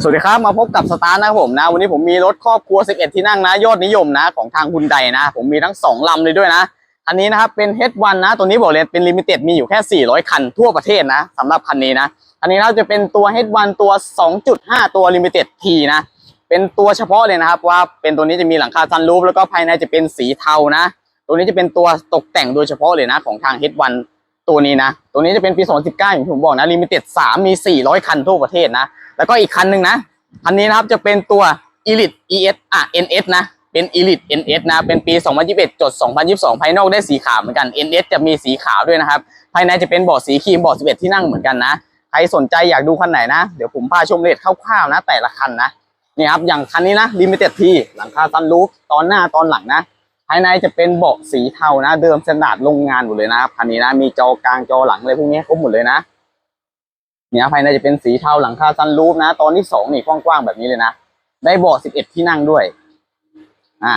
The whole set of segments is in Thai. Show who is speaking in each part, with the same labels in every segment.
Speaker 1: สวัสดีครับมาพบกับสตาร์นะครับผมนะ วันนี้ผมมีรถครอบครัว 11 ที่นั่งนะ ยอดนิยมนะของทางฮุนไดนะ ผมมีทั้ง 2 ลำเลยด้วยนะ คันนี้นะครับเป็น H1 นะ ตัวนี้บอกเลยเป็นลิมิเต็ดมีอยู่แค่ 400 คันทั่วประเทศนะสำหรับคันนี้นะคันนี้เราจะเป็นตัว H1 ตัว 2.5 ตัวลิมิเต็ด T นะ เป็นตัวเฉพาะเลยนะครับว่าเป็นตัวนี้จะมีหลังคาซันรูฟแล้วก็ภายในจะเป็นสีเทานะ ตัวนี้จะเป็นตัวตกแต่งโดยเฉพาะเลยนะของทาง H1 ตัวนี้นะ ตัวนี้จะเป็นปี 2019 อย่างที่ผมบอกนะลิมิเต็ด3มี 400 คันทั่วประเทศนะ แล้วก็อีกคันหนึ่งนะคันนี้นะครับจะเป็นตัว Elite ES อะ NS นะ เป็น Elite NS นะ เป็นปี 2021จด2022 ภายนอกได้สีขาวเหมือนกัน NS จะมีสีขาวด้วยนะครับ ภายในจะเป็นเบาะสีครีมเบาะ11 ที่นั่งเหมือนกันนะ ใครสนใจอยากดูคันไหนนะ เดี๋ยวผมพาชมเรทคร่าวๆนะ แต่ละคันนะ นี่ครับ อย่างคันนี้นะ Limited T หลังคาซันรูฟตอนหน้าตอนหลังนะายในจะเป็นเบาะสีเทานะ เดิมสแตนดาร์ดโรงงานหมดเลยนะครับคันนี้นะมีจอกลางจอหลังอะไรพวกนี้ครบหมดเลยนะเนี่ยภายในจะเป็นสีเทาหลังคาซันรูฟนะ ตอนที่สองนี่กว้างๆแบบนี้เลยนะ ได้เบาะ11ที่นั่งด้วย อ่า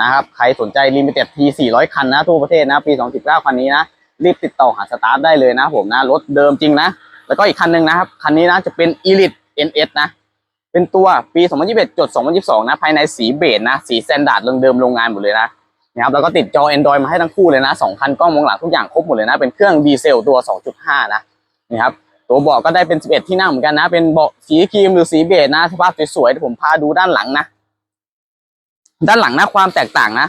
Speaker 1: นะครับ ใครสนใจลิมิเต็ดที400คันนะทั่วประเทศนะ ปี2019คันนี้นะ รีบติดต่อหาสตาร์ทได้เลยนะ ผมนะรถเดิมจริงนะ แล้วก็อีกคันหนึ่งนะครับ คันนี้นะจะเป็น Elite NS นะ เป็นตัวปี2021จด2022นะ ภายในสีเบจนะ สีสแตนดาร์ดเดิมโรงงานหมดเลยนะ นะครับแล้วก็ติดจอ Android มาให้ทั้งคู่เลยนะสองคันกล้องมองหลังทุกอย่างครบหมดเลยนะ เป็นเครื่องดีเซลตัว 2.5 นะนี่ครับตัวเบาะก็ได้เป็น 11 ที่นั่งเหมือนกันนะ เป็นเบาะสีครีมหรือสีเบจนะสภาพสวยๆเดี๋ยวผมพาดูด้านหลังนะ ด้านหลังนะความแตกต่างนะ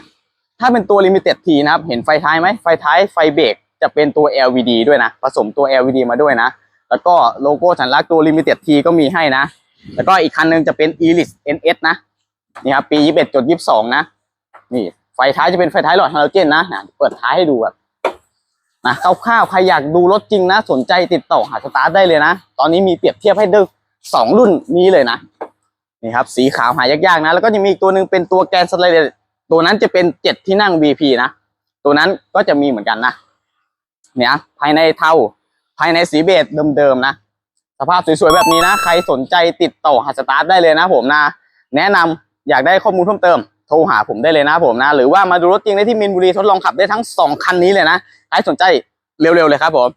Speaker 1: ถ้าเป็นตัว Limited T นะครับ เห็นไฟท้ายไหมไฟท้ายไฟเบรกจะเป็นตัว LVD ด้วยนะ ผสมตัว LVD มาด้วยนะ แล้วก็โลโก้สัญลักษณ์ตัว Limited T ก็มีให้นะ แล้วก็อีกคันหนึงจะเป็น Elite NS นะนี่ครับปี 21จด22 นะ นี่ ไฟท้ายจะเป็นไฟท้ายหลอดฮาโลเจนนะนะเปิดท้ายให้ดูแบบนะคร่าวๆใครอยากดูรถจริงนะ สนใจติดต่อหาสตาร์ทได้เลยนะ ตอนนี้มีเปรียบเทียบให้ดูสองรุ่นนี้เลยนะนี่ครับ สีขาวหายากๆนะ แล้วก็จะมีตัวหนึ่งเป็นตัวแกนสไลเดอร์ตัวนั้นจะเป็นเจ็ดที่นั่ง VP นะ ตัวนั้นก็จะมีเหมือนกันนะเนี่ยภายในเทาภายในสีเบจเดิมๆนะ สภาพสวยๆแบบนี้นะ ใครสนใจติดต่อหาสตาร์ทได้เลยนะผมนะ แนะนำอยากได้ข้อมูลเพิ่มเติม โทรหาผมได้เลยนะผมนะ หรือว่ามาดูรถจริงได้ที่มินบุรีทดลองขับได้ทั้งสองคันนี้เลยนะใครสนใจเร็วๆเลยครับผม